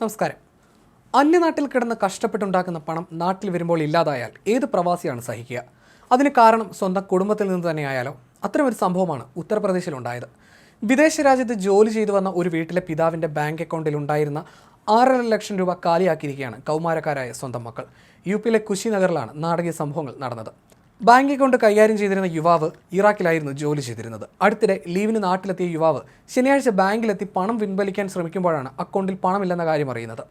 നമസ്കാരം. അന്യനാട്ടിൽ കിടന്ന് കഷ്ടപ്പെട്ടുണ്ടാക്കുന്ന പണം നാട്ടിൽ വരുമ്പോൾ ഇല്ലാതായാൽ ഏത് പ്രവാസിയാണ് സഹിക്കുക? അതിന് കാരണം സ്വന്തം കുടുംബത്തിൽ നിന്ന് തന്നെയായാലോ? അത്തരമൊരു സംഭവമാണ് ഉത്തർപ്രദേശിലുണ്ടായത്. വിദേശ രാജ്യത്ത് ജോലി ചെയ്തു വന്ന ഒരു വീട്ടിലെ പിതാവിന്റെ ബാങ്ക് അക്കൗണ്ടിൽ ഉണ്ടായിരുന്ന ആറര ലക്ഷം രൂപ കാലിയാക്കിയിരിക്കുകയാണ് കൗമാരക്കാരായ സ്വന്തം മക്കൾ. യു പിയിലെ കുശിനഗറിലാണ് നാടകീയ സംഭവങ്ങൾ നടന്നത്. ബാങ്ക് അക്കൗണ്ട് കൈകാര്യം ചെയ്തിരുന്ന യുവാവ് ഇറാഖിലായിരുന്നു ജോലി ചെയ്തിരുന്നത്. അടുത്തിടെ ലീവിന് നാട്ടിലെത്തിയ യുവാവ് ശനിയാഴ്ച ബാങ്കിലെത്തി പണം പിൻവലിക്കാൻ ശ്രമിക്കുമ്പോഴാണ് അക്കൗണ്ടിൽ പണമില്ലെന്ന കാര്യം അറിയുന്നത്.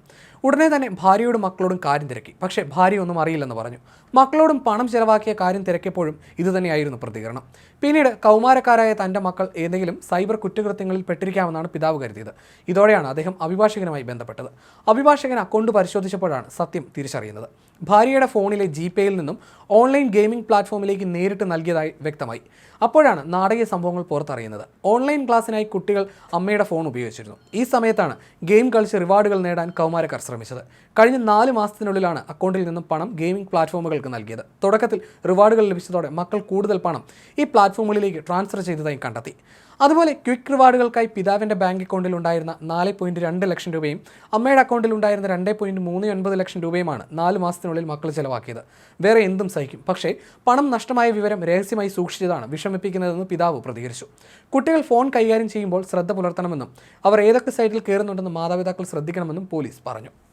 ഉടനെ തന്നെ ഭാര്യയോടും മക്കളോടും കാര്യം തിരക്കി. പക്ഷേ ഭാര്യ ഒന്നും അറിയില്ലെന്ന് പറഞ്ഞു. മക്കളോടും പണം ചെലവാക്കിയ കാര്യം തിരക്കിയപ്പോഴും ഇതുതന്നെയായിരുന്നു പ്രതികരണം. പിന്നീട് കൗമാരക്കാരായ തന്റെ മക്കൾ ഏതെങ്കിലും സൈബർ കുറ്റകൃത്യങ്ങളിൽ പെട്ടിരിക്കാമെന്നാണ് പിതാവ് കരുതിയത്. ഇതോടെയാണ് അദ്ദേഹം അഭിഭാഷകനുമായി ബന്ധപ്പെട്ടത്. അഭിഭാഷകൻ അക്കൗണ്ട് പരിശോധിച്ചപ്പോഴാണ് സത്യം തിരിച്ചറിയുന്നത്. ഭാര്യയുടെ ഫോണിലെ ജി പേയിൽ നിന്നും ഓൺലൈൻ ഗെയിമിംഗ് പ്ലാറ്റ്ഫോമിലേക്ക് നേരിട്ട് നൽകിയതായി വ്യക്തമായി. അപ്പോഴാണ് നാടകീയ സംഭവങ്ങൾ പുറത്തറിയുന്നത്. ഓൺലൈൻ ക്ലാസ്സിനായി കുട്ടികൾ അമ്മയുടെ ഫോൺ ഉപയോഗിച്ചിരുന്നു. ഈ സമയത്താണ് ഗെയിം കളിച്ച് റിവാർഡുകൾ നേടാൻ കൗമാരക്കാർ ശ്രമിച്ചത്. കഴിഞ്ഞ നാല് മാസത്തിനുള്ളിലാണ് അക്കൗണ്ടിൽ നിന്നും പണം ഗെയിമിംഗ് പ്ലാറ്റ്ഫോമുകൾക്ക് നൽകിയത്. തുടക്കത്തിൽ റിവാർഡുകൾ ലഭിച്ചതോടെ മക്കൾ കൂടുതൽ പണം ഈ പ്ലാറ്റ്ഫോമുകളിലേക്ക് ട്രാൻസ്ഫർ ചെയ്തതായി കണ്ടെത്തി. അതുപോലെ ക്വിക്ക് റിവാർഡുകൾക്കായി പിതാവിന്റെ ബാങ്ക് അക്കൗണ്ടിൽ ഉണ്ടായിരുന്ന നാല് പോയിന്റ് രണ്ട് ലക്ഷം രൂപയും അമ്മയുടെ അക്കൗണ്ടിൽ ഉണ്ടായിരുന്ന രണ്ട് പോയിന്റ് മൂന്ന് ഒൻപത് ലക്ഷം രൂപയുമാണ് നാല് മാസത്തിനുള്ളിൽ മക്കൾ ചെലവാക്കിയത്. വേറെ എന്തും സഹിക്കും. പക്ഷേ പണം നഷ്ടമായ വിവരം രഹസ്യമായി സൂക്ഷിച്ചതാണ് വിഷമിപ്പിക്കുന്നതെന്ന് പിതാവ് പ്രതികരിച്ചു. കുട്ടികൾ ഫോൺ കൈകാര്യം ചെയ്യുമ്പോൾ ശ്രദ്ധ പുലർത്തണമെന്നും അവർ ഏതൊക്കെ സൈറ്റിൽ കയറുന്നുണ്ടെന്ന് മാതാപിതാക്കൾ ശ്രദ്ധിക്കണമെന്നും പോലീസ് പറഞ്ഞു.